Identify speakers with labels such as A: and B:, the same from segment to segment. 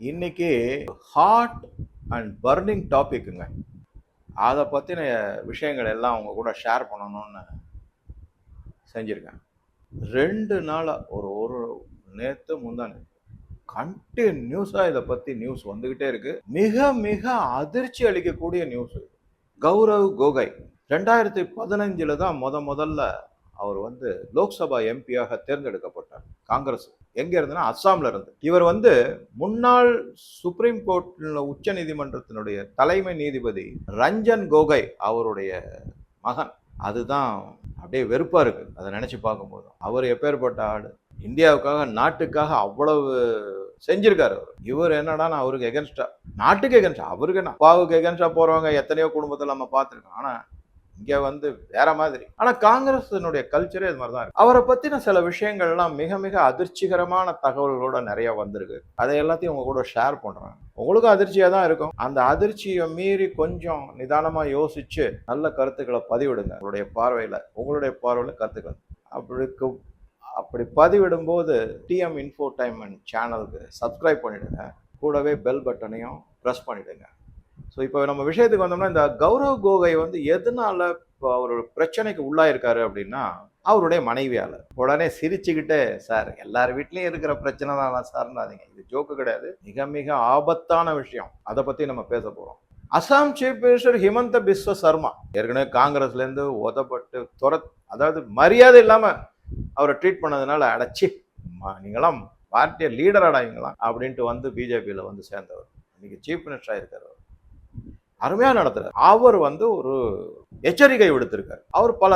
A: இன்னைக்கு hot and burning டாபிக்குங்க அதை பற்றின விஷயங்கள் எல்லாம் அவங்க கூட ஷேர் பண்ணணும்னு செஞ்சுருக்கேன் ரெண்டு நாளாக ஒரு ஒரு நேற்று முந்தானே கண்டினியூஸாக இதை பற்றி நியூஸ் வந்துக்கிட்டே இருக்குது மிக மிக அதிர்ச்சி அளிக்கக்கூடிய நியூஸ் கௌரவ் கோகை ரெண்டாயிரத்தி பதினஞ்சில் தான் முத முதல்ல அவர் வந்து லோக்சபா எம்பியாக தேர்ந்தெடுக்கப்பட்டார். காங்கிரஸ். எங்க இருந்துன்னா அஸ்ஸாம்ல இருந்து. இவர் வந்து முன்னாள் சுப்ரீம் கோர்ட் உச்ச நீதிமன்றத்தினுடைய தலைமை நீதிபதி ரஞ்சன் கோகை அவருடைய மகன். அதுதான் அப்படியே வெறுப்பா இருக்கு. அதை நினைச்சு பார்க்கும்போது அவர் எப்பேற்பட்ட ஆடு இந்தியாவுக்காக நாட்டுக்காக அவ்வளவு செஞ்சிருக்காரு அவர். இவர் என்னடா அவருக்கு எகென்ஸ்டா நாட்டுக்கு எகென்ஸ்டா அவருக்கு என்ன? அப்பாவுக்கு எகென்ஸ்டா போறவங்க எத்தனையோ குடும்பத்தில் நம்ம பார்த்துருக்கோம். ஆனா இங்க வந்து வேற மாதிரி. ஆனா காங்கிரஸினுடைய கல்ச்சரே இது மாதிரி தான் இருக்கு. அவரை பத்தின சில விஷயங்கள்லாம் மிக மிக அதிர்ச்சிகரமான தகவல்களோட நிறைய வந்திருக்கு. அதை எல்லாத்தையும் உங்க கூட ஷேர் பண்றேன். உங்களுக்கும் அதிர்ச்சியாக தான் இருக்கும். அந்த அதிர்ச்சியை மீறி கொஞ்சம் நிதானமாக யோசிச்சு நல்ல கருத்துக்களை பதிவிடுங்க. உங்களுடைய பார்வையில் உங்களுடைய பார்வையில் கருத்துக்கள். அப்படி அப்படி பதிவிடும்போது டிஎம் இன்ஃபோ டைம் சேனலுக்கு சப்ஸ்கிரைப் பண்ணிவிடுங்க கூடவே பெல் பட்டனையும் ப்ரெஸ் பண்ணிவிடுங்க ஸோ இப்போ நம்ம விஷயத்துக்கு வந்தோம்னா இந்த கௌரவ் கோகை வந்து எதனால இப்போ அவர் பிரச்சனைக்கு உள்ளாயிருக்காரு அப்படின்னா அவருடைய மனைவியால். உடனே சிரிச்சுக்கிட்டே சார் எல்லார் வீட்லேயும் இருக்கிற பிரச்சனை தான் சார்னாதீங்க இது ஜோக்கு கிடையாது. மிக மிக ஆபத்தான விஷயம். அதை பற்றி நம்ம பேச போகிறோம் அசாம் சீஃப் மினிஸ்டர் ஹிமந்த பிஸ்வ சர்மா ஏற்கனவே காங்கிரஸ்லேருந்து ஒதப்பட்டு உதப்பட்டு துர அதாவது மரியாதை இல்லாமல் அவரை ட்ரீட் பண்ணதுனால அடைச்சி நீங்களாம் பார்ட்டியை லீடர் அப்படின்ட்டு வந்து பிஜேபியில் வந்து சேர்ந்தவர். இன்னைக்கு சீஃப் மினிஸ்டராக இருக்கிறவர் அருமையாக நடத்துகிறார் அவர் வந்து ஒரு எச்சரிக்கை விடுத்திருக்கார். அவர் பல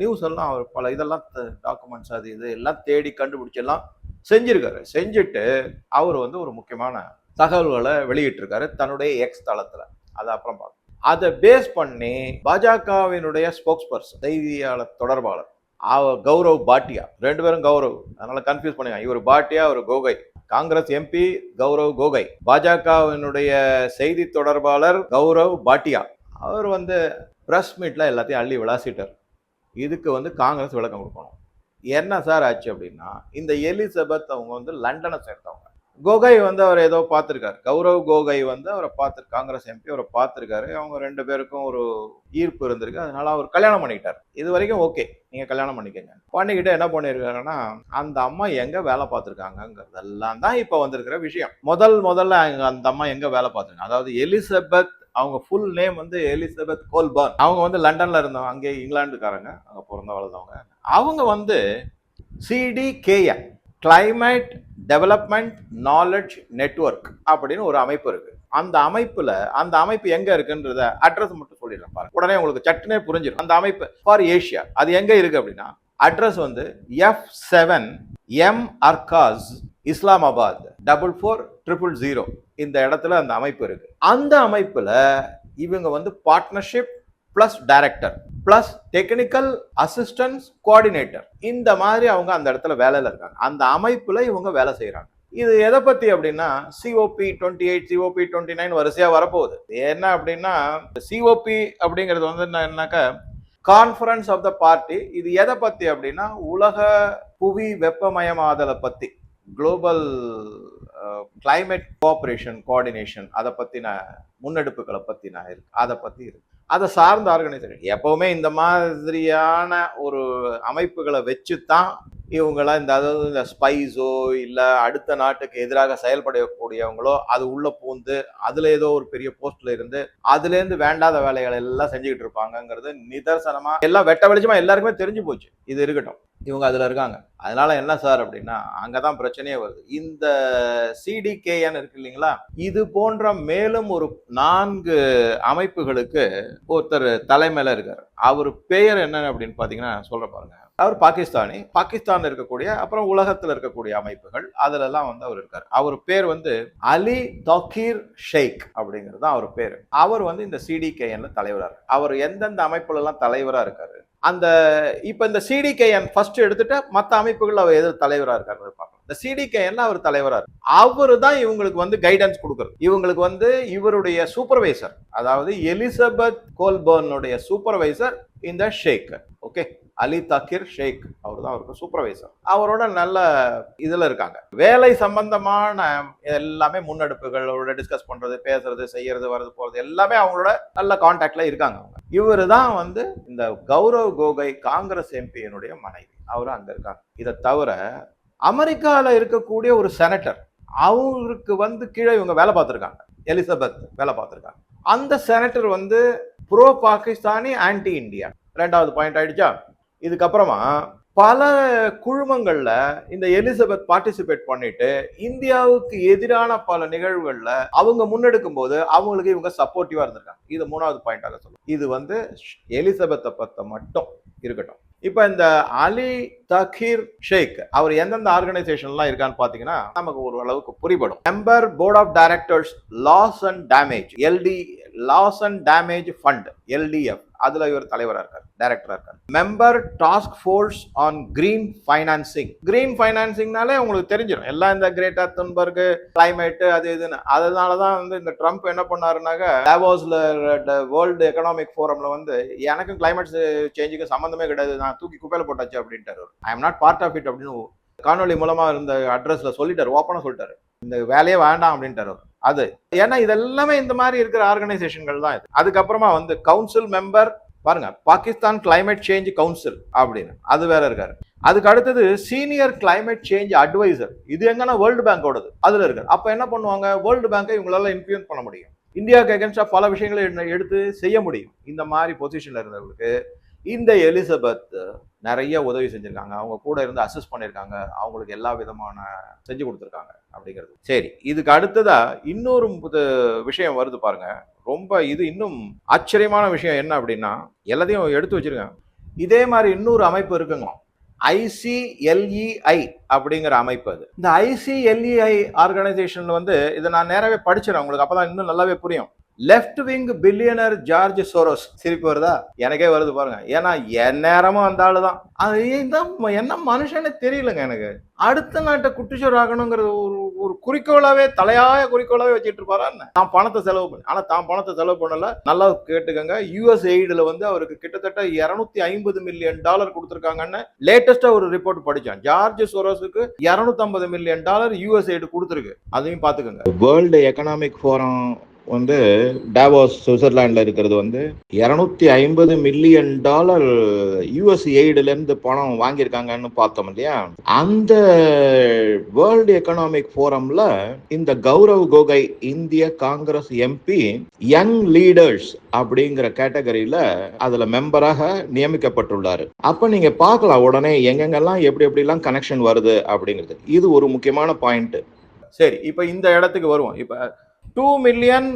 A: நியூஸ் எல்லாம் அவர் பல இதெல்லாம் டாக்குமெண்ட்ஸ் அது இது எல்லாம் தேடி கண்டுபிடிச்செல்லாம் செஞ்சிருக்காரு. செஞ்சுட்டு அவர் வந்து ஒரு முக்கியமான தகவல்களை வெளியிட்டிருக்காரு தன்னுடைய எக்ஸ் தளத்தில். அதை அப்புறம் பார்க்கணும் அதை பேஸ் பண்ணி பாஜகவினுடைய ஸ்போக்ஸ் பர்சன் செய்தியாளர் தொடர்பாளர் கௌரவ் பாட்டியா. ரெண்டு பேரும் கௌரவ். அதனால கன்ஃபியூஸ் பண்ணுங்க இவர் பாட்டியா ஒரு கோகை. காங்கிரஸ் எம்பி கௌரவ் கோகை. பாஜகவினுடைய செய்தி தொடர்பாளர் கௌரவ் பாட்டியா. அவர் வந்து ப்ரெஸ் மீட்டில் எல்லாத்தையும் அள்ளி விளாசிட்டார். இதுக்கு வந்து காங்கிரஸ் விளக்கம் கொடுக்கணும். என்ன சார் ஆச்சு அப்படின்னா இந்த எலிசபெத் அவங்க வந்து லண்டனை சேர்ந்தவங்க கோகை வந்து அவர் ஏதோ பார்த்துருக்காரு. கௌரவ் கோகை வந்து அவரை பார்த்து காங்கிரஸ் எம்பி அவரை பார்த்துருக்காரு. அவங்க ரெண்டு பேருக்கும் ஒரு ஈர்ப்பு இருந்திருக்கு. அதனால அவர் கல்யாணம் பண்ணிக்கிட்டார் இது வரைக்கும் ஓகே. நீங்கள் கல்யாணம் பண்ணிக்கங்க. பண்ணிக்கிட்டு என்ன பண்ணியிருக்காருன்னா அந்த அம்மா எங்கே வேலை பார்த்துருக்காங்கங்கிறதெல்லாம் தான் இப்போ வந்திருக்கிற விஷயம். முதல் முதல்ல அந்த அம்மா எங்கே வேலை பார்த்துருக்காங்க? அதாவது எலிசபெத் அவங்க ஃபுல் நேம் வந்து எலிசபெத் கோல்பர்ன். அவங்க வந்து லண்டனில் இருந்தவங்க. அங்கே இங்கிலாந்துக்காரங்க. அங்கே பிறந்த வளர்ந்தவங்க அவங்க வந்து CDKN climate development knowledge network அப்படின்னு ஒரு அமைப்பு இருக்கு. அந்த அமைப்புல அந்த அமைப்பு எங்க இருக்குன்றத அட்ரஸ் மட்டும் சொல்லிடுறேன் பாருங்க. உடனே உங்களுக்கு சட்டுனே புரிஞ்சிடும் அந்த அமைப்பு ஃபார் ஏஷியா அது எங்க இருக்கு அப்படின்னா அட்ரஸ் வந்து F seven Markaz Islamabad double four triple zero இந்த இடத்துல அந்த அமைப்பு இருக்கு. அந்த அமைப்புல இவங்க வந்து partnership plus director plus technical assistance coordinator இந்த மாதிரி அவங்க அந்த இடத்துல வேலையில் இருக்காங்க. அந்த அமைப்பில் இவங்க வேலை செய்கிறாங்க இது எதை பத்தி அப்படின்னா COP twenty eight COP twenty nine வரிசையா வரப்போகுது. என்ன அப்படின்னா சிஓபி அப்படிங்கிறது வந்து என்னன்னாக்கா கான்ஃபரன்ஸ் ஆஃப் த பார்ட்டி இது எதை பத்தி அப்படின்னா உலக புவி வெப்பமயமாதலை பத்தி குளோபல் கிளைமேட் கோஆபரேஷன் கோஆர்டினேஷன் அதை பத்தின முன்னெடுப்புகளை பத்தி நான் இருக்கு அதை பத்தி இருக்கு. அதை சார்ந்த ஆர்கனைசேஷன் எப்போவுமே இந்த மாதிரியான ஒரு அமைப்புகளை வச்சு தான் இவங்களாம் இந்த அதாவது இந்த ஸ்பைஸோ இல்லை அடுத்த நாட்டுக்கு எதிராக செயல்படக்கூடியவங்களோ அது உள்ள பூந்து அதில் ஏதோ ஒரு பெரிய போஸ்ட்ல இருந்து அதுலேருந்து வேண்டாத வேலைகளை எல்லாம் செஞ்சுக்கிட்டு இருப்பாங்கங்கிறது நிதர்சனமாக எல்லாம் வெட்ட வெளிச்சமாக எல்லாருக்குமே தெரிஞ்சு போச்சு. இது இருக்கட்டும். இவங்க அதில் இருக்காங்க. அதனால என்ன சார் அப்படின்னா அங்கே தான் பிரச்சனையே வருது. இந்த சிடிகேஎன் இருக்கு இல்லைங்களா? இது போன்ற மேலும் ஒரு நான்கு அமைப்புகளுக்கு ஒருத்தர் தலைமையில் இருக்கார். அவர் பெயர் என்ன அப்படின்னு பார்த்தீங்கன்னா சொல்கிற பாருங்க. அவர் பாகிஸ்தானி. பாகிஸ்தானில் இருக்கக்கூடிய அப்புறம் உலகத்தில் இருக்கக்கூடிய அமைப்புகள். அதிலெல்லாம் வந்து அவர் இருக்கார். அவர் பேர் வந்து அலி தக்கீர் ஷேக் அப்படிங்கிறது தான் அவர் பேர். அவர் வந்து இந்த சிடிகேஎன்ல தலைவராக அவர் எந்தெந்த அமைப்புலலாம் தலைவராக இருக்காரு? அந்த இப்போ இந்த சிடிகேஎன் ஃபர்ஸ்ட் எடுத்துட்டு மற்ற அமைப்புகள் அவர் எதிர் தலைவராக இருக்காரு பார்க்கலாம் இந்த சிடிகே என்ன அவர் தலைவரார்? அவரு தான் இவங்களுக்கு வந்து கைடன்ஸ் கொடுக்குறது. இவங்களுக்கு வந்து இவருடைய சூப்பர்வைசர் அதாவது எலிசபெத் கோல்பர்னுடைய சூப்பர்வைசர் இந்த ஷேக். ஓகே அலி தக்கிர் ஷேக் அவர் தான் அவருக்கு சூப்பர்வைசர் அவரோட நல்ல இதில் இருக்காங்க. வேலை சம்பந்தமான எல்லாமே முன்னெடுப்புகளோட டிஸ்கஸ் பண்ணுறது பேசுறது செய்யறது வர்றது போகிறது எல்லாமே அவங்களோட நல்ல கான்டாக்டில் இருக்காங்க அவங்க. இவர் தான் வந்து இந்த கௌரவ் கோகை காங்கிரஸ் எம்பியினுடைய மனைவி. அவரும் அங்கே இருக்காங்க. இதை தவிர அமெரிக்காவில் இருக்கக்கூடிய ஒரு செனட்டர் அவருக்கு வந்து கீழே இவங்க வேலை பார்த்துருக்காங்க. எலிசபெத் வேலை பார்த்துருக்காங்க. அந்த செனட்டர் வந்து ப்ரோ பாகிஸ்தானி ஆன்டி இந்தியா ரெண்டாவது பாயிண்ட் ஆயிடுச்சா? இதுக்கப்புறமா பல குழுமங்கள்ல இந்த எலிசபெத் பார்ட்டிசிபேட் பண்ணிட்டு இந்தியாவுக்கு எதிரான பல நிகழ்வுகள்ல அவங்க முன்னெடுக்கும் போது அவங்களுக்கு இவங்க சப்போர்ட்டிவா இருந்திருக்காங்க. இது மூணாவது பாயிண்டாக சொல்லுவோம் இது வந்து எலிசபெத்தை பத்த மட்டும் இருக்கட்டும். இப்போ இந்த அலி தகீர் ஷேக் அவர் எந்தெந்த ஆர்கனைசேஷன்லாம் இருக்கான்னு பார்த்தீங்கன்னா நமக்கு ஒரு அளவுக்கு புரிபடும் member board of directors loss and damage LD loss and damage fund LDF அதுல இவர் தலைவராக இருக்கார் டைரக்டரா இருக்கார். Member task force on green financing green ஃபைனான்சிங்னாலே உங்களுக்கு தெரிஞ்சிடும் எல்லாம் இந்த கிரேட்டா துன்பர்க் கிளைமேட் அது இதுன்னு. அதனால தான் வந்து இந்த ட்ரம்ப் என்ன பண்ணாருனாக்க டாவோஸ்ல வேர்ல்டு எக்கனாமிக் ஃபோரம்ல வந்து எனக்கும் கிளைமேட் சேஞ்சுக்கு சம்மந்தமே கிடையாது. நான் தூக்கி குப்பையில போட்டாச்சு அப்படின்ட்டாரு I am not part of it அப்படின்னு காணொலி மூலமா இருந்த அட்ரஸ்ல சொல்லிட்டாரு ஓப்பனா சொல்லிட்டாரு. இந்த வேலையே வேண்டாம் அப்படின்ட்டாரு அது. ஏன்னா இதெல்லாமே இந்த மாதிரி இருக்கிற ஆர்கனைசேஷன்கள் தான் இது. அதுக்கப்புறமா வந்து கவுன்சில் மெம்பர் பாருங்க பாகிஸ்தான் கிளைமேட் சேஞ்ச் கவுன்சில் அப்படின்னு. அது வேற இருக்காரு. அதுக்கு அடுத்தது சீனியர் கிளைமேட் சேஞ்ச் அட்வைசர் இது எங்கன்னா வேர்ல்டு பேங்கோடது அதுல இருக்காரு. அப்ப என்ன பண்ணுவாங்க? வேர்ல்டு பேங்கை இவங்களால இன்ஃபுளுன்ஸ் பண்ண முடியும். இந்தியாவுக்கு எகென்ஸ்டா பல விஷயங்களை எடுத்து- எடுத்து செய்ய முடியும். இந்த மாதிரி பொசிஷன்ல இருந்தவங்களுக்கு. இந்த எலிசபெத் நிறைய உதவி செஞ்சிருக்காங்க. அவங்க கூட இருந்து அசஸ் பண்ணியிருக்காங்க அவங்களுக்கு எல்லா விதமான செஞ்சு கொடுத்துருக்காங்க. அப்படிங்கிறது. சரி இதுக்கு அடுத்ததா இன்னொரு புது விஷயம் வருது பாருங்க. ரொம்ப இது இன்னும் ஆச்சரியமான விஷயம் என்ன அப்படின்னா எல்லாத்தையும் எடுத்து வச்சிருக்கேன் இதே மாதிரி இன்னொரு அமைப்பு இருக்குங்க. ஐசிஎல்இஐ அப்படிங்கிற அமைப்பு அது. இந்த ஐசிஎல்இஐ ஆர்கனைசேஷன்ல வந்து இதை நான் நேராகவே படிச்சிடறேன். உங்களுக்கு அப்பதான் இன்னும் நல்லாவே புரியும். Left wing billionaire George Soros சிரிப்பு வருதா? எனக்கே வருது பாருங்க. ஏன்னா என் நேரமும் அந்த ஆளு தான். அது தான் என்ன மனுஷனே தெரியலங்க எனக்கு. அடுத்த நாட்டை குட்டிச்சோர் ஆகணுங்கிறது ஒரு ஒரு குறிக்கோளாவே தலையாய குறிக்கோளாவே வச்சுட்டு இருப்பாரா என்ன? தான் பணத்தை செலவு பண்ணி ஆனா தான் பணத்தை செலவு பண்ணல. நல்லா கேட்டுக்கங்க. யூஎஸ் எய்டுல வந்து அவருக்கு கிட்டத்தட்ட 250 ஐம்பது மில்லியன் டாலர் கொடுத்துருக்காங்கன்னு லேட்டஸ்டா ஒரு ரிப்போர்ட் படிச்சான். ஜார்ஜ் சோரோஸுக்கு 250 மில்லியன் டாலர் யூஎஸ் எய்டு கொடுத்துருக்கு. அதையும் பாத்துக்கோங்க வேர்ல்டு எக்கனாமிக் ஃபோரம் வந்து டாவோஸ் சுவிட்சர்லாண்டில் இருக்கிறது வந்து இரநூத்தி ஐம்பது மில்லியன் டாலர் யூஎஸ் எய்டுல இருந்து பணம் வாங்கியிருக்காங்கன்னு பார்த்தோம் இல்லையா? அந்த வேர்ல்டு எக்கனாமிக் ஃபோரம்ல இந்த கௌரவ் கோகை இந்திய காங்கிரஸ் எம்பி யங் லீடர்ஸ் அப்படிங்கிற கேட்டகரியில அதுல மெம்பராக நியமிக்கப்பட்டுள்ளாரு. அப்ப நீங்க பார்க்கலாம் உடனே எங்கெங்கெல்லாம் எப்படி எப்படிலாம் கனெக்ஷன் வருது அப்படிங்கிறது. இது ஒரு முக்கியமான பாயிண்ட் சரி இப்போ இந்த இடத்துக்கு வருவோம். இப்போ two million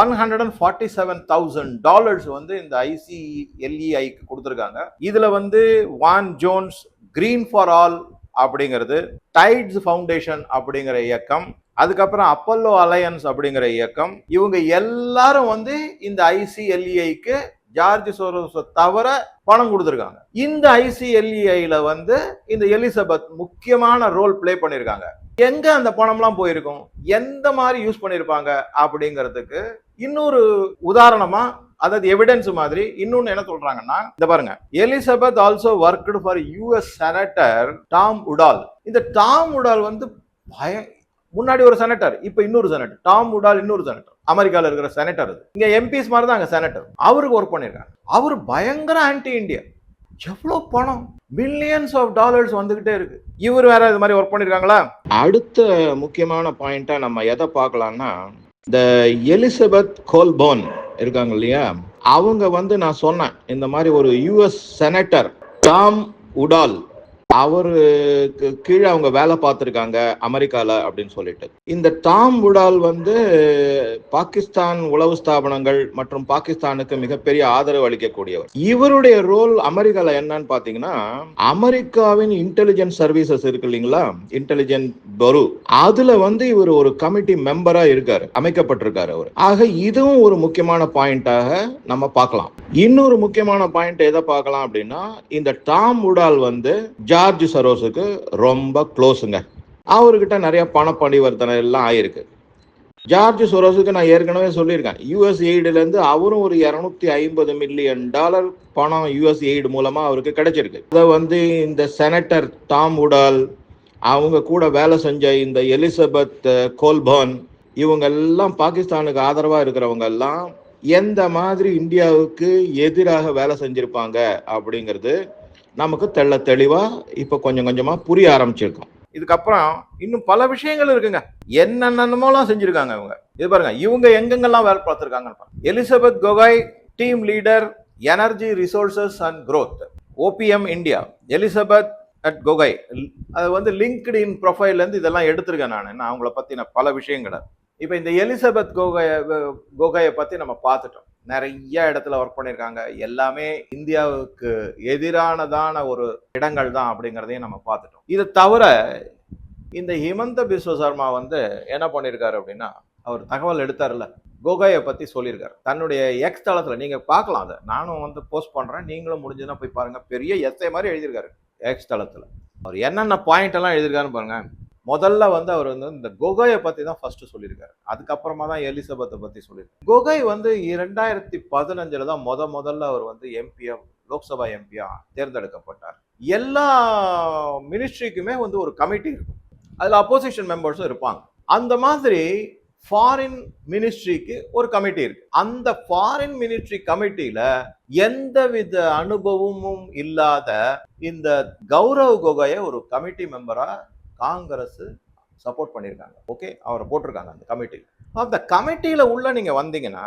A: one hundred and forty seven thousand dollars வந்து இந்த ஐசிஎல்இஐக்கு கொடுத்துருக்காங்க. இதில் வந்து Van Jones green for all அப்படிங்கிறது டைட்ஸ் ஃபவுண்டேஷன் அப்படிங்கிற இயக்கம் அதுக்கப்புறம் அப்பல்லோ அலையன்ஸ் அப்படிங்கிற இயக்கம் இவங்க எல்லாரும் வந்து இந்த ஐசிஎல்இஐக்கு ஜார்ஜ் சோரோஸை தவிர பணம் கொடுத்துருக்காங்க. இந்த ஐசிஎல்இஐல வந்து இந்த எலிசபெத் முக்கியமான ரோல் ப்ளே பண்ணியிருக்காங்க. எங்க அந்த பணம்லாம் போயிருக்கும்? எந்த மாதிரி யூஸ் பண்ணியிருப்பாங்க அப்படிங்கிறதுக்கு இன்னொரு உதாரணமா அதாவது எவிடன்ஸ் மாதிரி இன்னொன்னு என்ன சொல்றாங்கன்னா இந்த பாருங்க. Elizabeth also worked for US senator Tom Udall இந்த டாம் உடால் வந்து பய முன்னாடி ஒரு செனட்டர் இப்ப இன்னொரு செனட்டர் டாம் உடால் இன்னொரு செனட்டர் அமெரிக்காவில் இருக்கிற செனட்டர் அது. இங்கே எம்பிஸ் மாதிரி தான் அங்கே செனட்டர் அவருக்கு ஒர்க் பண்ணிருக்காங்க அவர் பயங்கர ஆன்டி இந்தியா எவ்வளோ பணம்? பில்லியன்ஸ் ஆஃப் டாலர்ஸ் வந்துகிட்டே இருக்கு. இவர் வேற இது மாதிரி ஒர்க் பண்ணிருக்காங்களா அடுத்த முக்கியமான பாயிண்டா நம்ம எதை பார்க்கலாம்னா இந்த எலிசபெத் கோல்போன் இருக்காங்க இல்லையா? அவங்க வந்து நான் சொன்னேன் இந்த மாதிரி ஒரு யூஎஸ் செனட்டர் டாம் உடால். அவருக்கு கீழே அவங்க வேலை பார்த்துருக்காங்க அமெரிக்காவில் அப்படின்னு சொல்லிட்டு. இந்த டாம் உடால் வந்து பாகிஸ்தான் உளவு ஸ்தாபனங்கள் மற்றும் பாகிஸ்தானுக்கு மிகப்பெரிய ஆதரவு அளிக்கக்கூடியவர். இவருடைய ரோல் அமெரிக்காவில் என்னன்னு பார்த்தீங்கன்னா அமெரிக்காவின் இன்டெலிஜென்ஸ் சர்வீசஸ் இருக்கு இல்லைங்களா? இன்டெலிஜென்ட் பரு அதுல வந்து இவர் ஒரு கமிட்டி மெம்பரா இருக்காரு அமைக்கப்பட்டிருக்காரு அவர். ஆக இதுவும் ஒரு முக்கியமான பாயிண்டாக நம்ம பார்க்கலாம். இன்னொரு முக்கியமான பாயிண்ட் எதை பார்க்கலாம் அப்படின்னா இந்த டாம் உடால் வந்து ஜார்ஜ் சரோஸுக்கு ரொம்ப க்ளோஸுங்க அவர்கிட்ட நிறைய பண பரிவர்த்தனை எல்லாம் ஆயிருக்கு. ஜார்ஜ் சொரோஸுக்கு நான் ஏற்கனவே சொல்லியிருக்கேன். யூஎஸ் எய்டுலேருந்து அவரும் ஒரு இரநூத்தி ஐம்பது மில்லியன் டாலர் பணம் யூஎஸ் எய்டு மூலமாக அவருக்கு கிடைச்சிருக்கு. அதை வந்து இந்த செனட்டர் டாம் உடால் அவங்க கூட வேலை செஞ்ச இந்த எலிசபெத் கோல்பர்ன் இவங்க எல்லாம் பாகிஸ்தானுக்கு ஆதரவாக இருக்கிறவங்க எல்லாம் எந்த மாதிரி இந்தியாவுக்கு எதிராக வேலை செஞ்சுருப்பாங்க அப்படிங்கிறது நமக்கு தெள்ள தெளிவா இப்ப கொஞ்சம் கொஞ்சமா புரிய ஆரம்பிச்சிருக்கோம். இதுக்கப்புறம் இன்னும் பல விஷயங்கள் இருக்குங்க. என்னென்னமோலாம் செஞ்சிருக்காங்க இவங்க. இது பாருங்க இவங்க எங்கெங்கெல்லாம் வேலை பார்த்துருக்காங்கன்னு Elizabeth Gogoi team leader energy resources and growth OPM India Elizabeth at Gogoi அது வந்து லிங்க்டு இன் ப்ரொஃபைல்லேருந்து இதெல்லாம் எடுத்திருக்கேன் நான். நான் அவங்கள பற்றின பல விஷயங்களை. இப்போ இந்த எலிசபெத் கோகைய கொகையை பற்றி நம்ம பார்த்துட்டோம். நிறைய இடத்துல ஒர்க் பண்ணியிருக்காங்க. எல்லாமே இந்தியாவுக்கு எதிரானதான ஒரு இடங்கள் தான் அப்படிங்கிறதையும் நம்ம பார்த்துட்டோம். இது தவிர இந்த ஹிமந்த பிஸ்வ சர்மா வந்து என்ன பண்ணியிருக்காரு அப்படின்னா அவர் தகவல் எடுத்தார்ல கோகாயை பற்றி சொல்லியிருக்காரு. தன்னுடைய எக்ஸ் தளத்தில் நீங்கள் பார்க்கலாம் அதை. நானும் வந்து போஸ்ட் பண்ணுறேன் நீங்களும் முடிஞ்சதுன்னா போய் பாருங்கள் பெரிய எஸ்ஐ மாதிரி எழுதியிருக்காரு எக்ஸ் தளத்தில். அவர் என்னென்ன பாயிண்ட் எல்லாம் எழுதியிருக்காருன்னு பாருங்கள் முதல்ல வந்து அவர் வந்து இந்த கொகையை பற்றி தான் ஃபஸ்ட்டு சொல்லியிருக்காரு. அதுக்கப்புறமா தான் எலிசபெத்தை பற்றி சொல்லியிருக்காரு. கொகை வந்து ரெண்டாயிரத்தி பதினஞ்சில் தான் முத முதல்ல அவர் வந்து எம்பியா லோக்சபா எம்பியா தேர்ந்தெடுக்கப்பட்டார். எல்லா மினிஸ்ட்ரிக்குமே வந்து ஒரு கமிட்டி இருக்கும். அதில் அப்போசிஷன் மெம்பர்ஸும் இருப்பாங்க. அந்த மாதிரி ஃபாரின் மினிஸ்ட்ரிக்கு ஒரு கமிட்டி இருக்கு. அந்த ஃபாரின் மினிஸ்ட்ரி கமிட்டியில எந்தவித அனுபவமும் இல்லாத இந்த கௌரவ் கோகையை ஒரு கமிட்டி மெம்பரா காங்கிரஸ் சப்போர்ட் பண்ணியிருக்காங்க. ஓகே அவரை போட்டிருக்காங்க அந்த கமிட்டியில் அந்த கமிட்டியில் உள்ள நீங்கள் வந்தீங்கன்னா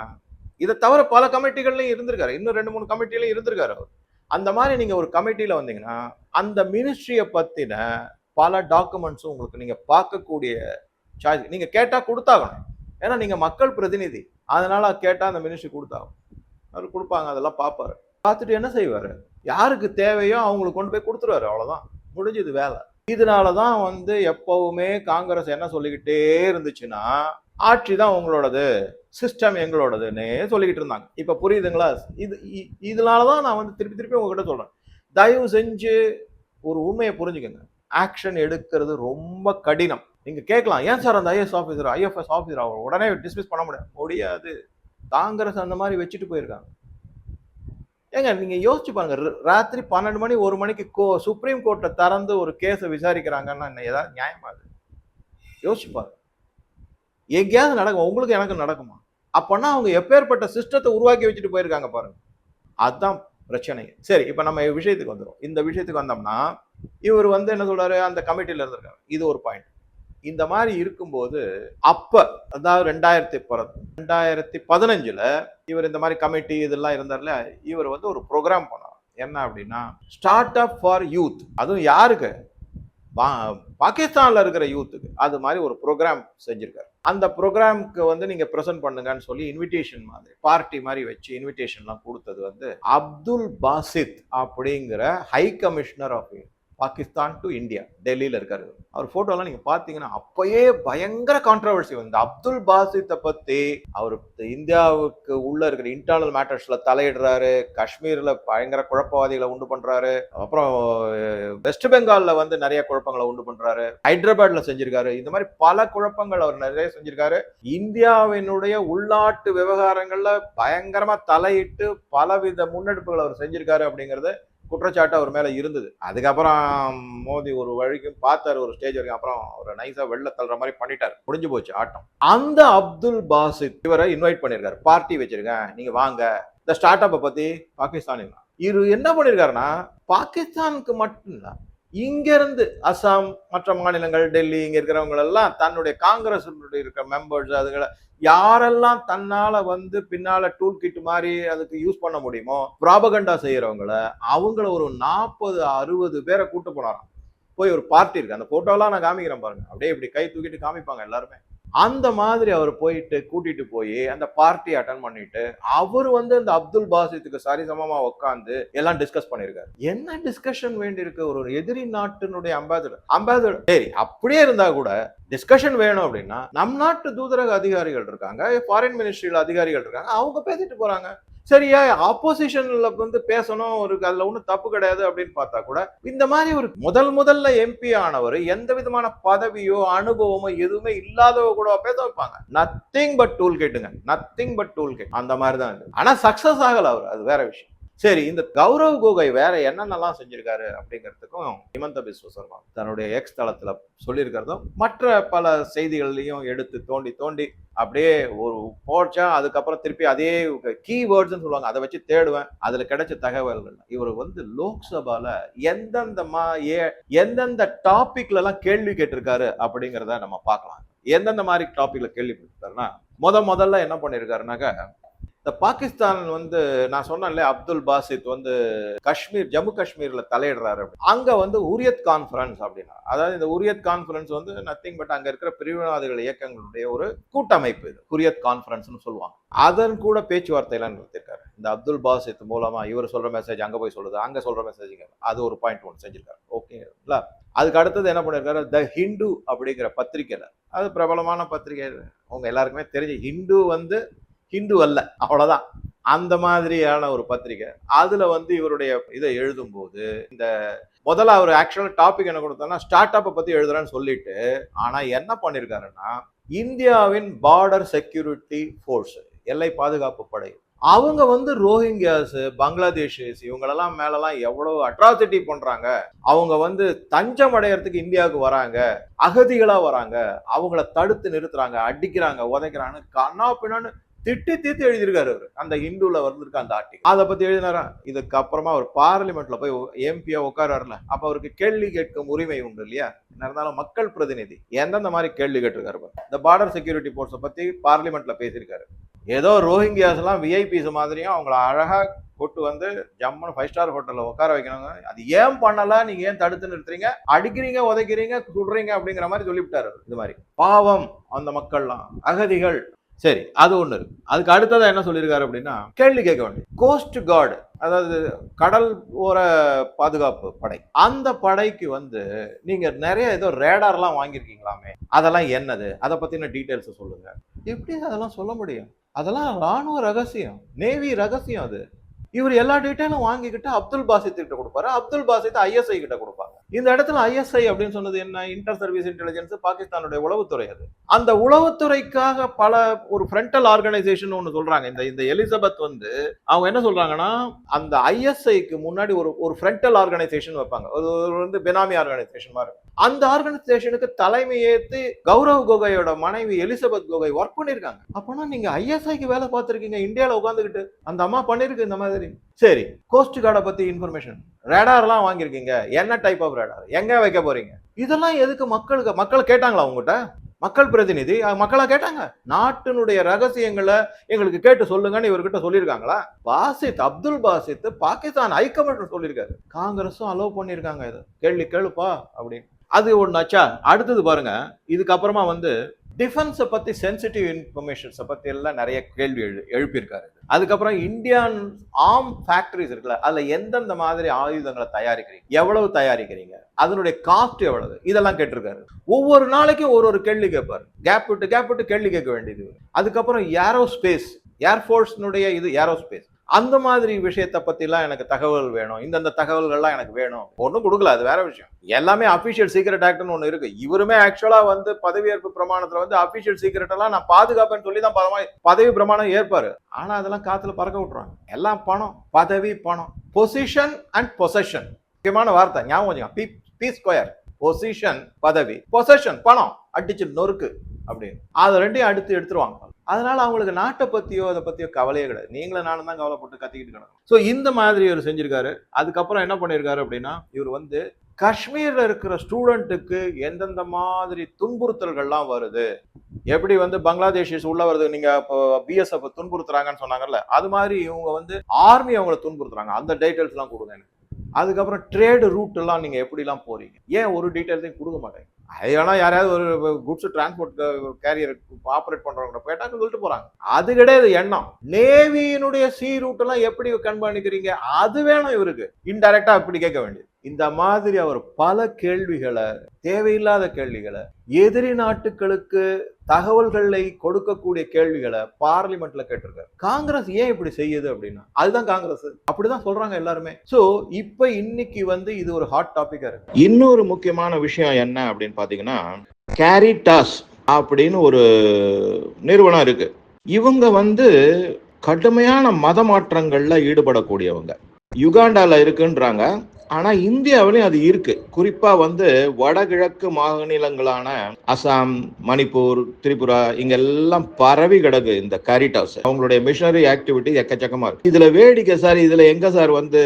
A: இதை தவிர பல கமிட்டிகள்லையும் இருந்திருக்காரு. இன்னும் ரெண்டு மூணு கமிட்டிலையும் இருந்திருக்காரு அவர். அந்த மாதிரி நீங்கள் ஒரு கமிட்டியில் வந்தீங்கன்னா அந்த மினிஸ்ட்ரியை பற்றின பல டாக்குமெண்ட்ஸும் உங்களுக்கு நீங்கள் பார்க்கக்கூடிய சாய்ஸ் நீங்கள் கேட்டால் கொடுத்தாகணும். ஏன்னா நீங்கள் மக்கள் பிரதிநிதி. அதனால் கேட்டால் அந்த மினிஸ்ட்ரி கொடுத்தாகும் அவர் கொடுப்பாங்க அதெல்லாம் பார்ப்பாரு. பார்த்துட்டு என்ன செய்வார்? யாருக்கு தேவையோ அவங்களுக்கு கொண்டு போய் கொடுத்துருவாரு. அவ்வளோதான் முடிஞ்சது வேலை. இதனால தான் வந்து எப்பவுமே காங்கிரஸ் என்ன சொல்லிக்கிட்டே இருந்துச்சுன்னா ஆட்சி தான் உங்களோடது சிஸ்டம் எங்களோடதுன்னே சொல்லிக்கிட்டு இருந்தாங்க. இப்போ புரியுதுங்களா? இது இ- இதனால தான் நான் வந்து திருப்பி திருப்பி உங்ககிட்ட சொல்கிறேன் தயவு செஞ்சு ஒரு உண்மையை புரிஞ்சுக்கங்க. ஆக்ஷன் எடுக்கிறது ரொம்ப கடினம். நீங்கள் கேட்கலாம் ஏன் சார் அந்த ஐஎஸ் ஆஃபீஸர் ஐஎஃப்எஸ் ஆஃபீஸர் அவர் உடனே டிஸ்மிஸ் பண்ண முடியாது? முடியாது. காங்கிரஸ் அந்த மாதிரி வச்சுட்டு போயிருக்காங்க. ஏங்க நீங்கள் யோசிச்சு பாருங்க. ராத்திரி பன்னெண்டு மணி ஒரு மணிக்கு கோ சுப்ரீம் கோர்ட்டை திறந்து ஒரு கேஸை விசாரிக்கிறாங்கன்னா என்ன ஏதாவது நியாயமா அது? யோசிச்சு பாருங்க. எங்கேயாவது நடக்கும்? உங்களுக்கு எனக்கு நடக்குமா? அப்போனா அவங்க எப்பேற்பட்ட சிஸ்டத்தை உருவாக்கி வச்சுட்டு போயிருக்காங்க பாருங்க. அதுதான் பிரச்சனை. சரி இப்போ நம்ம விஷயத்துக்கு வந்துடும் இந்த விஷயத்துக்கு வந்தோம்னா இவர் வந்து என்ன சொல்றாரு? அந்த கமிட்டியில் இருந்திருக்காரு. இது ஒரு பாயிண்ட் இந்த மாதிரி இருக்கும்போது அப்ப அதாவது ரெண்டாயிரத்தி பிற- ரெண்டாயிரத்தி பதினஞ்சுல இவர் இந்த மாதிரி கமிட்டி இதெல்லாம் இருந்தார்ல இவர் வந்து ஒரு ப்ரோக்ராம் பண்ணார். என்ன அப்படின்னா ஸ்டார்ட் அப் ஃபார் யூத் அதுவும் யாருக்கு? பா- பாகிஸ்தான்ல இருக்கிற யூத்துக்கு அது மாதிரி ஒரு ப்ரோக்ராம் செஞ்சிருக்காரு. அந்த ப்ரோக்ராம்க்கு வந்து நீங்க ப்ரெசென்ட் பண்ணுங்கன்னு சொல்லி இன்விடேஷன் மாதிரி பார்ட்டி மாதிரி வச்சு இன்விடேஷன்லாம் கொடுத்தது வந்து அப்துல் பாசித் அப்படிங்கிற high commissioner of Pakistan to India டெல்லியில் இருக்காரு. அவர் போட்டோலாம் நீங்க பாத்தீங்கன்னா அப்பயே பயங்கர கான்ட்ரவர்சி வந்து. அப்துல் பாசித்தை பத்தி அவர் இந்தியாவுக்கு உள்ள இருக்கிற இன்டர்னல் மேட்டர்ஸ்ல தலையிடுறாரு. காஷ்மீர்ல பயங்கர குழப்பவாதிகளை உண்டு பண்றாரு. அப்புறம் வெஸ்ட் பெங்கால்ல வந்து நிறைய குழப்பங்களை உண்டு பண்றாரு. ஹைதராபாத்ல செஞ்சிருக்காரு. இந்த மாதிரி பல குழப்பங்கள் அவர் நிறைய செஞ்சிருக்காரு. இந்தியாவினுடைய உள்நாட்டு விவகாரங்கள்ல பயங்கரமா தலையிட்டு பலவித முன்னெடுப்புகள் அவர் செஞ்சிருக்காரு அப்படிங்கறது குற்றச்சாட்டு அவர் மேலே இருந்தது. அதுக்கப்புறம் மோதி ஒரு வழிக்கும் பார்த்தார் ஒரு ஸ்டேஜ் வரைக்கும். அப்புறம் அவர் நைஸாக வெளில தள்ளுற மாதிரி பண்ணிட்டார். முடிஞ்சு போச்சு ஆட்டம். அந்த அப்துல் பாசித் இவரை இன்வைட் பண்ணியிருக்காரு பார்ட்டி வச்சிருக்கேன் நீங்கள் வாங்க. இந்த ஸ்டார்ட் அப்பை பற்றி பாகிஸ்தானில். இவர் என்ன பண்ணியிருக்காருன்னா பாகிஸ்தானுக்கு மட்டும் இங்கேருந்து அசாம் மற்ற மாநிலங்கள் டெல்லி இங்க இருக்கிறவங்க எல்லாம் தன்னுடைய காங்கிரஸ் இருக்கிற மெம்பர்ஸ் அதுகளை யாரெல்லாம் தன்னால வந்து பின்னால டூல் கிட் மாதிரி அதுக்கு யூஸ் பண்ண முடியுமோ ப்ராபகண்டா செய்யறவங்கள அவங்கள ஒரு நாற்பது அறுபது பேரை கூட்டு போனாராம். போய் ஒரு பார்ட்டி இருக்கு. அந்த போட்டோலாம் நான் காமிக்கிறேன் பாருங்க. அப்படியே இப்படி கை தூக்கிட்டு காமிப்பாங்க எல்லாருமே. அந்த மாதிரி அவர் போயிட்டு கூட்டிட்டு போய் அந்த பார்ட்டி அட்டன் பண்ணிட்டு அவர் வந்து அந்த அப்துல் பாசித்துக்கு சரிசமமா உட்காந்து எல்லாம் டிஸ்கஸ் பண்ணிருக்காரு. என்ன டிஸ்கஷன் வேண்டி இருக்கு ஒரு எதிரி நாட்டினுடைய அம்பாசடர் அம்பாசடர் சரி அப்படியே இருந்தா கூட டிஸ்கஷன் வேணும் அப்படின்னா நம் நாட்டு தூதரக அதிகாரிகள் இருக்காங்க ஃபாரின் மினிஸ்ட்ரியில் அதிகாரிகள் இருக்காங்க அவங்க பேசிட்டு போறாங்க. சரியா ஆப்போசிஷன்ல வந்து பேசணும் ஒரு அதுல ஒன்றும் தப்பு கிடையாது அப்படின்னு பார்த்தா கூட இந்த மாதிரி ஒரு முதல் முதல்ல எம்பி ஆனவர் எந்த விதமான பதவியோ அனுபவமோ எதுவுமே இல்லாதவ கூட பேச வைப்பாங்க. நத்திங் பட் டூல் கேட்டுங்க நத்திங் பட் டூல் கேட் அந்த மாதிரி தான் ஆனா சக்சஸ் ஆகல அவர். அது வேற விஷயம். சரி இந்த கௌரவ் கோகை வேற என்னென்னலாம் செஞ்சிருக்காரு அப்படிங்கிறதுக்கும் ஹிமந்த பிஸ்வ சர்மா தன்னுடைய எக்ஸ் தளத்துல சொல்லியிருக்கிறதும் மற்ற பல செய்திகள்லையும் எடுத்து தோண்டி தோண்டி அப்படியே ஒரு போச்சா அதுக்கப்புறம் திருப்பி அதே கீவேர்ட்ஸ்ன்னு சொல்லுவாங்க. அதை வச்சு தேடுவேன். அதுல கிடைச்ச தகவல்கள் இவர் வந்து லோக்சபால எந்தெந்த மா ஏ எந்தெந்த டாபிக்ல எல்லாம் கேள்வி கேட்டிருக்காரு அப்படிங்கிறத நம்ம பார்க்கலாம். எந்தெந்த மாதிரி டாபிக்ல கேள்வி கேட்டிருக்காருன்னா முத முதல்ல என்ன பண்ணியிருக்காருனாக்க இந்த பாகிஸ்தான் வந்து நான் சொன்னேன்ல அப்துல் பாசித் வந்து காஷ்மீர் ஜம்மு காஷ்மீர்ல தலையிடுறாரு அங்கே அங்க வந்து உரியத் கான்ஃபரன்ஸ் அப்படின்னா அதாவது இந்த உரியத் கான்ஃபரன்ஸ் வந்து நத்திங் பட் அங்க இருக்கிற பிரிவினவாதிகள் இயக்கங்களுடைய ஒரு கூட்டமைப்பு இது. உரியத் கான்ஃபரன்ஸ்னு சொல்லுவாங்க. அதன் கூட பேச்சுவார்த்தையெல்லாம் நடத்திருக்காரு இந்த அப்துல் பாசித் மூலமா இவர் சொல்ற மெசேஜ் அங்க போய் சொல்லுது அங்க சொல்ற மெசேஜ் அது ஒரு பாயிண்ட் ஒன்று செஞ்சிருக்காரு. ஓகேங்களா அதுக்கு அடுத்தது என்ன பண்ணியிருக்காரு த ஹிந்து அப்படிங்கிற பத்திரிகையில் அது பிரபலமான பத்திரிகை அவங்க எல்லாருக்குமே தெரிஞ்ச ஹிந்து வந்து ஹிந்து அல்ல அவ்வளவுதான். அந்த மாதிரியான ஒரு பத்திரிகை. அதுல வந்து இவருடைய இதை எழுதும்போது இந்த முதல்ல அவர் ஆக்சுவலாக டாபிக் என்ன கொடுத்தாருன்னா ஸ்டார்ட் அப்பை பத்தி எழுதுறான்னு சொல்லிட்டு ஆனா என்ன பண்ணிருக்காருன்னா இந்தியாவின் பார்டர் செக்யூரிட்டி ஃபோர்ஸ் எல்லை பாதுகாப்பு படை. அவங்க வந்து ரோஹிங்கியாஸ் பங்களாதேஷஸ் இவங்களெல்லாம் மேலெல்லாம் எவ்வளவு அட்ராசிட்டி பண்றாங்க. அவங்க வந்து தஞ்சம் அடையறதுக்கு இந்தியாவுக்கு வராங்க அகதிகளா வராங்க அவங்கள தடுத்து நிறுத்துறாங்க அடிக்கிறாங்க உதைக்கிறாங்கன்னு கண்ணா பின்னான்னு திட்டி தீர்த்து எழுதியிருக்காரு அவர். அந்த ஹிந்துல வந்திருக்க அந்த ஆர்டிகல். அதை பத்தி எழுதினாரா? இதுக்கு அப்புறமா அவர் பார்லிமெண்ட்ல போய் எம்பியா உட்காராருல அப்ப அவருக்கு கேள்வி கேட்கும் உரிமை உண்டு இல்லையா? என்ன இருந்தாலும் மக்கள் பிரதிநிதி. எந்தெந்த மாதிரி கேள்வி கேட்டிருக்காரு இந்த பார்டர் செக்யூரிட்டி போர்ஸை பத்தி பார்லிமெண்ட்ல பேசியிருக்காரு. ஏதோ ரோஹிங்கியாஸ் எல்லாம் விஐபிஸ் மாதிரியும் அவங்கள அழகா கூட்டு வந்து ஜம்முன்னு ஃபைவ் ஸ்டார் ஹோட்டலில் உட்கார வைக்கணுங்க அது ஏன் பண்ணல? நீங்க ஏன் தடுத்து நிறுத்துறீங்க? அடிக்கிறீங்க உதைக்கிறீங்க சுடுறீங்க அப்படிங்கிற மாதிரி சொல்லிவிட்டாரு இது மாதிரி. பாவம் அந்த மக்கள்லாம். அகதிகள். சரி அது ஒன்று இருக்கு. அதுக்கு அடுத்ததாக என்ன சொல்லியிருக்காரு அப்படின்னா கேள்வி கேட்க வேண்டிய கோஸ்ட் கார்டு அதாவது கடல் ஓர பாதுகாப்பு படை. அந்த படைக்கு வந்து நீங்க நிறைய ஏதோ ரேடார்லாம் வாங்கியிருக்கீங்களாமே? அதெல்லாம் என்னது? அதை பத்தின டீட்டெயில்ஸை சொல்லுங்க. எப்படி அதெல்லாம் சொல்ல முடியும்? அதெல்லாம் ராணுவ ரகசியம். நேவி ரகசியம் அது. இவர் எல்லா டீட்டெயிலும் வாங்கிக்கிட்டு அப்துல் பாசித் கிட்ட கொடுப்பாரு. அப்துல் பாசித் ஐஎஸ்ஐ கிட்ட கொடுப்பாங்க. இந்த இடத்துல ஐஎஸ்ஐ அப்படின்னு சொன்னது என்ன? இன்டர் சர்வீஸ் இன்டெலிஜென்ஸ் பாகிஸ்தானுடைய உளவுத்துறை அது. அந்த உளவுத்துறைக்காக பல ஒரு ஃப்ரண்டல் ஆர்கனைசேஷன் ஒன்று சொல்றாங்க. இந்த இந்த எலிசபெத் வந்து அவங்க என்ன சொல்றாங்கன்னா அந்த ஐஎஸ்ஐக்கு முன்னாடி ஒரு ஒரு ஃப்ரண்டல் ஆர்கனைசேஷன் வைப்பாங்க. ஒரு வந்து பெனாமி ஆர்கனைசேஷன் மாதிரி. அந்த ஆர்கனைசேஷனுக்கு தலைமை ஏத்து கௌரவ் கோகையோட மனைவி எலிசபெத் கோகை ஒர்க் பண்ணிருக்காங்க. அப்பனா நீங்க ஐஎஸ்ஐக்கு வேலை பார்த்துருக்கீங்க இந்தியாவில் உட்காந்துக்கிட்டு அந்த அம்மா பண்ணிருக்கு இந்த மாதிரி. சரி கோஸ்ட் கார்டை பத்தி இன்ஃபர்மேஷன் ரேடார்லாம் வாங்கியிருக்கீங்க. என்ன டைப் ஆஃப் ரேடார் எங்க வைக்க போறீங்க? இதெல்லாம் எதுக்கு மக்களுக்கு மக்கள் கேட்டாங்களா உங்ககிட்ட? மக்கள் பிரதிநிதி மக்களா கேட்டாங்க. நாட்டினுடைய ரகசியங்களை எங்களுக்கு கேட்டு சொல்லுங்கன்னு இவர்கிட்ட சொல்லியிருக்காங்களா? பாசித் அப்துல் பாசித் பாகிஸ்தான் ஹைகமிஷன் சொல்லியிருக்காரு. காங்கிரஸும் அலோவ் பண்ணியிருக்காங்க இது. கேள்வி கேளுப்பா அப்படின்னு. அது ஒன்றாச்சா அடுத்தது பாருங்க. இதுக்கப்புறமா வந்து டிஃபென்ஸை பற்றி சென்சிட்டிவ் இன்ஃபர்மேஷன்ஸை பற்றி எல்லாம் நிறைய கேள்வி எழு எழுப்பியிருக்காரு. அதுக்கப்புறம் இந்தியன் ஆர்ம் ஃபேக்டரிஸ் இருக்குல்ல அதில் எந்தெந்த மாதிரி ஆயுதங்களை தயாரிக்கிறீங்க? எவ்வளவு தயாரிக்கிறீங்க? அதனுடைய காஸ்ட் எவ்வளவு? இதெல்லாம் கேட்டிருக்காரு. ஒவ்வொரு நாளைக்கும் ஒரு ஒரு கேள்வி கேட்பார். கேப் விட்டு கேப் விட்டு கேள்வி கேட்க வேண்டியது. அதுக்கப்புறம் ஏரோஸ்பேஸ் ஏர்ஃபோர்ஸ்னுடைய இது ஏரோஸ்பேஸ் அந்த மாதிரி விஷயத்தை பற்றிலாம் எனக்கு தகவல் வேணும். இந்தந்த தகவல்கள்லாம் எனக்கு வேணும். ஒன்றும் கொடுக்கல அது வேற விஷயம். எல்லாமே அஃபிஷியல் சீக்ரெட் ஆக்ட்னு ஒன்று இருக்கு. இவருமே ஆக்சுவலாக வந்து பதவியேற்பு பிரமாணத்தில் வந்து அஃபிஷியல் சீக்ரெட் எல்லாம் நான் பாதுகாப்பேன்னு சொல்லி தான் பதமா- பதவி பிரமாணம் ஏற்பாரு. ஆனால் அதெல்லாம் காற்றுல பறக்க விட்டுறாங்க எல்லாம் பணம் பதவி பணம். பொசிஷன் அண்ட் பொசஷன் முக்கியமான வார்த்தை ஞாபகம் வச்சுக்கோங்க. பி பி ஸ்கொயர் பொசிஷன் பதவி. பொசஷன் பணம். அடிச்சு நொறுக்கு அப்படின்னு. அதை ரெண்டையும் அடுத்து எடுத்துருவாங்க. அதனால அவங்களுக்கு நாட்டை பத்தியோ அதை பத்தியோ கவலையே கிடையாது. நீங்களும் நானும் தான் கவலைப்பட்டு கத்திக்கிட்டு கிடக்கும் ஸோ இந்த மாதிரி இவர் செஞ்சிருக்காரு. அதுக்கப்புறம் என்ன பண்ணியிருக்காரு அப்படின்னா இவர் வந்து காஷ்மீர்ல இருக்கிற ஸ்டூடெண்ட்டுக்கு எந்தெந்த மாதிரி துன்புறுத்தல்கள்லாம் வருது? எப்படி வந்து பங்களாதேஷஸ் உள்ள வருது? நீங்க இப்போ பிஎஸ்எஃப் துன்புறுத்துறாங்கன்னு சொன்னாங்கல்ல அது மாதிரி இவங்க வந்து ஆர்மி அவங்கள துன்புறுத்துறாங்க. அந்த டீடைல்ஸ் எல்லாம் கொடுங்க எனக்கு. அதுக்கப்புறம் ட்ரேடு ரூட் எல்லாம் நீங்க எப்படிலாம் போறீங்க? ஏன் ஒரு டீட்டெயில்ஸையும் கொடுக்க மாட்டேங்க? அது வேணா யாரையாவது ஒரு குட்ஸ் டிரான்ஸ்போர்ட் கேரியர் ஆப்ரேட் பண்றவங்க போயிட்டா சொல்லிட்டு போறாங்க. அது கிடையாது எண்ணம். நேவியினுடைய சி ரூட் எல்லாம் எப்படி கண்காணிக்கிறீங்க அது வேணும் இவருக்கு. இன்டைரக்டா இப்படி கேட்க வேண்டியது. இந்த மாதிரி அவர் பல கேள்விகளை தேவையில்லாத கேள்விகளை எதிரி நாட்டுகளுக்கு தகவல்களை கொடுக்கக்கூடிய கேள்விகளை பார்லிமெண்ட்ல கேட்டிருக்காரு. காங்கிரஸ் ஏன் இப்படி செய்யுது அப்படின்னா அதுதான் காங்கிரஸ். அப்படிதான் சொல்றாங்க எல்லாருமே. சோ இப்ப இன்னைக்கு வந்து இது ஒரு ஹாட் டாபிக்கா இருக்கு. இன்னொரு முக்கியமான விஷயம் என்ன அப்படின்னு பாத்தீங்கன்னா கேரிடாஸ் அப்படின்னு ஒரு நிறுவனம் இருக்கு. இவங்க வந்து கடுமையான மத மாற்றங்கள்ல ஈடுபடக்கூடியவங்க. யுகாண்டால இருக்குன்றாங்க. ஆனால் இந்தியாவிலையும் அது இருக்கு. குறிப்பாக வந்து வடகிழக்கு மாநிலங்களான அசாம் மணிப்பூர் திரிபுரா இங்கெல்லாம் பரவி கிடக்கு இந்த காரிட்டாஸ் அவங்களுடைய மிஷனரி ஆக்டிவிட்டி எக்கச்சக்கமாக இருக்கு. இதில் வேடிக்கை சார் இதில் எங்க சார் வந்து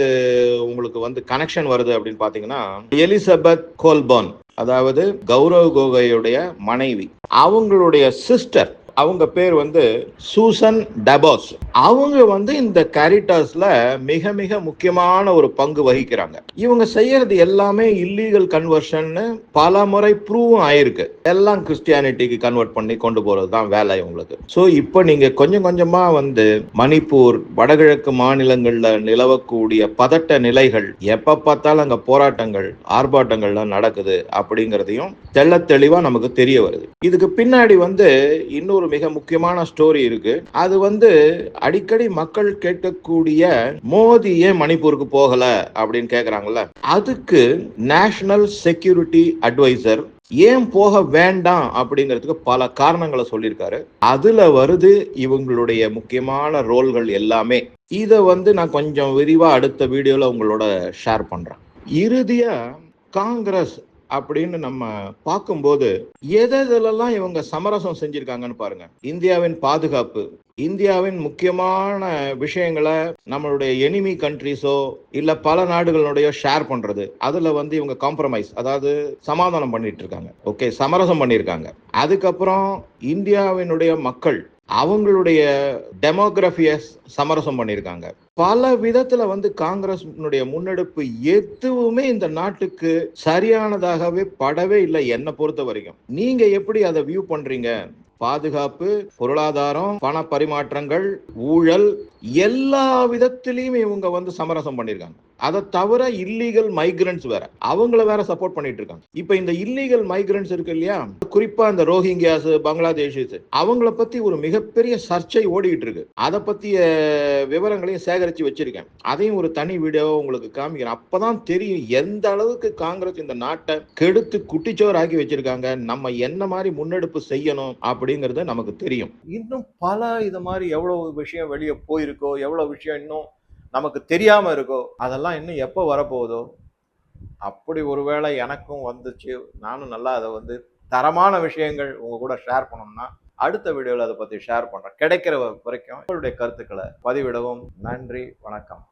A: உங்களுக்கு வந்து கனெக்ஷன் வருது அப்படின்னு பார்த்தீங்கன்னா எலிசபெத் கோல்பர்ன் அதாவது கௌரவ் கோகையுடைய மனைவி. அவங்களுடைய சிஸ்டர் அவங்க பேர் வந்து சூசன் டபாஸ். அவங்க வந்து இந்த கேரிட்டாஸ்ல மிக மிக முக்கியமான ஒரு பங்கு வகிக்கிறாங்க. இவங்க செய்யறது எல்லாமே இல்லீகல் கன்வர்ஷன் பல முறை ப்ரூவும் ஆயிருக்கு. எல்லாம் கிறிஸ்டியானிட்டிக்கு கன்வெர்ட் பண்ணி கொண்டு போறது தான் வேலை இவங்களுக்கு. ஸோ இப்போ நீங்க கொஞ்சம் கொஞ்சமா வந்து மணிப்பூர் வடகிழக்கு மாநிலங்கள்ல நிலவக்கூடிய பதட்ட நிலைகள் எப்ப பார்த்தாலும் அங்க போராட்டங்கள் ஆர்ப்பாட்டங்கள்லாம் நடக்குது அப்படிங்கிறதையும் தெள்ள தெளிவா நமக்கு தெரிய வருது. இதுக்கு பின்னாடி வந்து இன்னொரு மிக முக்கியமான ஸ்டோரி இருக்கு. அது வந்து அடிக்கடி மக்கள் கேட்கக்கூடிய மோதி ஏன் மணிப்பூருக்கு போகல அப்படின்னு கேக்குறாங்கல்ல. அதுக்கு நேஷனல் செக்யூரிட்டி அட்வைசர் ஏன் போக வேண்டாம் அப்படிங்கிறதுக்கு பல காரணங்களை சொல்லியிருக்காரு. அதுல வருது இவங்களுடைய முக்கியமான ரோல்கள் எல்லாமே. இதை வந்து நான் கொஞ்சம் விரிவா அடுத்த வீடியோல உங்களோட ஷேர் பண்றேன். இறுதியா காங்கிரஸ் அப்படின்னு நம்ம பார்க்கும்போது எதெல்லாம் இவங்க சமரசம் செஞ்சிருக்காங்கன்னு பாருங்க. இந்தியாவின் பாதுகாப்பு இந்தியாவின் முக்கியமான விஷயங்களை நம்மளுடைய எனிமி கண்ட்ரிஸோ இல்ல பல நாடுகளுடைய ஷேர் பண்றது. அதுல வந்து இவங்க காம்ப்ரமைஸ் அதாவது சமாதானம் பண்ணிட்டு இருக்காங்க. ஓகே சமரசம் பண்ணியிருக்காங்க அதுக்கப்புறம் இந்தியாவினுடைய மக்கள் அவங்களுடைய டெமோகிராஃபியை சமரசம் பண்ணியிருக்காங்க. பல விதத்துல வந்து காங்கிரஸ் முன்னெடுப்பு எதுவுமே இந்த நாட்டுக்கு சரியானதாகவே படவே இல்லை என்னை பொறுத்த வரைக்கும். நீங்க எப்படி அதை வியூ பண்றீங்க? பாதுகாப்பு பொருளாதாரம் பண பரிமாற்றங்கள் ஊழல் எல்லா விதத்திலையும் இவங்க வந்து சமரசம் பண்ணியிருக்காங்க. அதை தவிர இல்லீகல் மைக்ரன்ஸ் வேற. அவங்கள வேற சப்போர்ட் பண்ணிட்டு இருக்காங்க இப்ப இந்த இல்லீகல் மைக்ரன்ஸ் இருக்கு இல்லையா? குறிப்பா இந்த ரோஹிங்கியாஸ் பங்களாதேஷிஸ் அவங்கள பத்தி ஒரு மிகப்பெரிய சர்ச்சை ஓடிக்கிட்டு இருக்கு அதை பத்திய விவரங்களையும் சேகரிச்சு வச்சிருக்கேன். அதையும் ஒரு தனி வீடியோவை உங்களுக்கு காமிக்கிறேன். அப்பதான் தெரியும் எந்த அளவுக்கு காங்கிரஸ் இந்த நாட்டை கெடுத்து குட்டிச்சோராக்கி வச்சிருக்காங்க. நம்ம என்ன மாதிரி முன்னெடுப்பு செய்யணும் அப்படிங்கறது நமக்கு தெரியும். இன்னும் பல இது மாதிரி எவ்வளவு விஷயம் வெளியே போயிருக்கோ எவ்வளவு விஷயம் இன்னும் நமக்கு தெரியாம இருக்கோ அதெல்லாம் இன்னும் எப்போ வரப்போகுதோ? அப்படி ஒருவேளை எனக்கும் வந்துச்சு. நானும் நல்லா அதை வந்து தரமான விஷயங்கள் உங்க கூட ஷேர் பண்ணணும்னா அடுத்த வீடியோவில் அதை பற்றி ஷேர் பண்ணுறேன் கிடைக்கிற வரைக்கும் உங்களுடைய கருத்துக்களை பதிவிடவும். நன்றி வணக்கம்.